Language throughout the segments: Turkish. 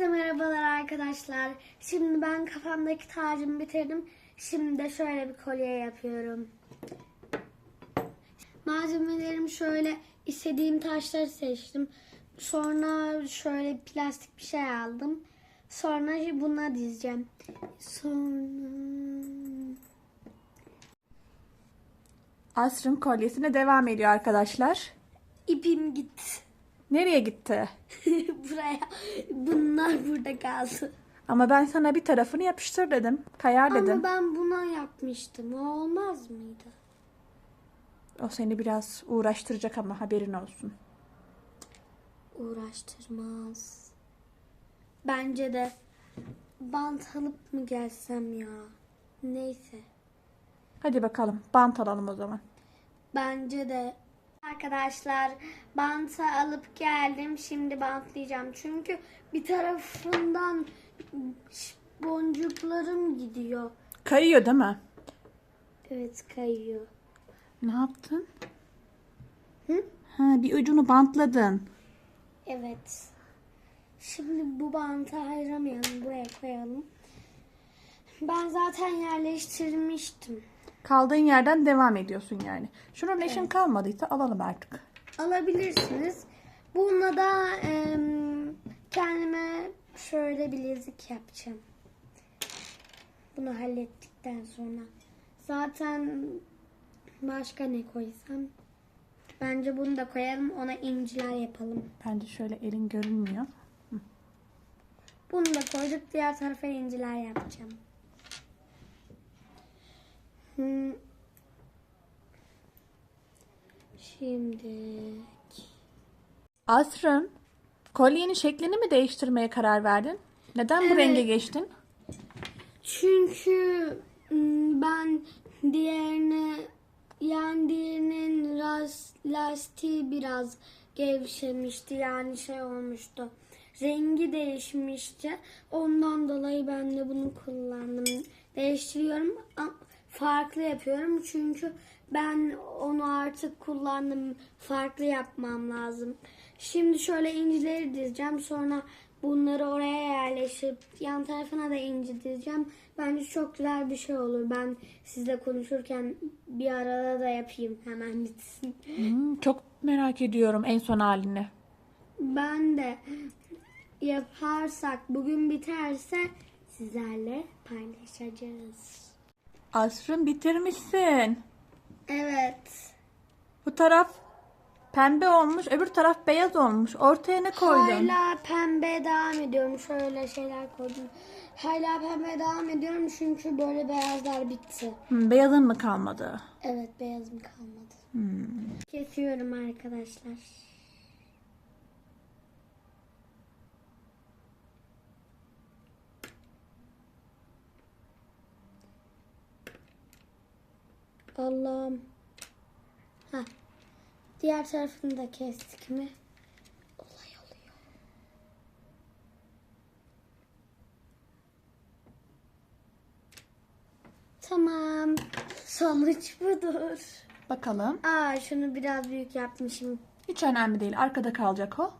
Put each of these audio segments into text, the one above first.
Herkese merhabalar arkadaşlar. Şimdi ben kafamdaki tacımı bitirdim. Şimdi de şöyle bir kolye yapıyorum. Malzemelerim şöyle istediğim taşları seçtim. Sonra şöyle plastik bir şey aldım. Sonra buna dizeceğim. Sonra Asrın kolyesine devam ediyor arkadaşlar. ipim gitti. Nereye gitti? Buraya. Bunlar burada kaldı. Ama ben sana bir tarafını yapıştır dedim. Kayar dedim. Ama ben buna yapmıştım. O olmaz mıydı? O seni biraz uğraştıracak ama haberin olsun. Uğraştırmaz. Bence de bant alıp mı gelsem ya? Neyse. Hadi bakalım bant alalım o zaman. Bence de. Arkadaşlar bantı alıp geldim. Şimdi bantlayacağım. Çünkü bir tarafından boncuklarım gidiyor. Kayıyor değil mi? Evet kayıyor. Ne yaptın? Hı? Ha, bir ucunu bantladın. Evet. Şimdi bu bantı ayıramayalım. Buraya koyalım. Ben zaten yerleştirmiştim. Kaldığın yerden devam ediyorsun yani. Şunun eşin kalmadıysa alalım artık. Alabilirsiniz. Bununla da em, kendime şöyle bilezik yapacağım. Bunu hallettikten sonra. Zaten başka ne koysam? Bence bunu da koyalım. Ona inciler yapalım. Bence şöyle elin görünmüyor. Bunu da koyduk. Diğer tarafa inciler yapacağım. Hmm. Şimdi Asrın, kolyenin şeklini mi değiştirmeye karar verdin? Neden bu Evet. renge geçtin? çünkü ben diğerine yani diğerinin ras, lastiği biraz gevşemişti yani şey olmuştu. Rengi değişmişti. Ondan dolayı ben de bunu kullandım. Değiştiriyorum ama farklı yapıyorum çünkü ben onu artık kullandım. Farklı yapmam lazım. Şimdi şöyle incileri dizeceğim. Sonra bunları oraya yerleştirip yan tarafına da inci dizeceğim. Bence çok güzel bir şey olur. Ben sizle konuşurken bir arada da yapayım. Hemen bitsin. Hmm, çok merak ediyorum en son halini. Ben de yaparsak bugün biterse sizlerle paylaşacağız. Asrın bitirmişsin. Evet. Bu taraf pembe olmuş, öbür taraf beyaz olmuş. Ortaya ne koydun? Hala pembe devam ediyorum. Şöyle şeyler koydum. Hala pembe devam ediyorum çünkü böyle beyazlar bitti. Hmm, beyazın mı kalmadı? Evet beyazım kalmadı. Hmm. Kesiyorum arkadaşlar. Allah'ım. Ha. Diğer tarafını da kestik mi? Olay oluyor. Tamam. Sonuç budur. Bakalım. Aa şunu biraz büyük yapmışım. Hiç önemli değil. Arkada kalacak o.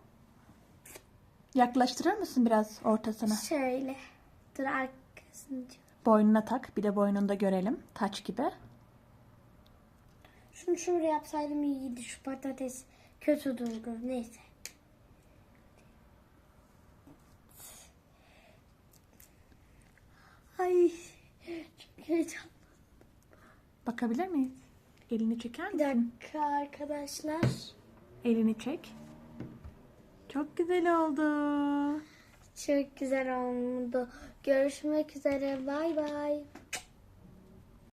Yaklaştırır mısın biraz ortasına? Şöyle. Dur arkasını. Boynuna tak. Bir de boynunda görelim. Taç gibi. Şunu şöyle yapsaydım iyiydi. Şu patates kötü durdu. Neyse. Ay çok heyecanlı. Bakabilir miyiz? Elini çeker Bir misin? dakika arkadaşlar. Elini çek. Çok güzel oldu. Çok güzel oldu. Görüşmek üzere. Bay bay.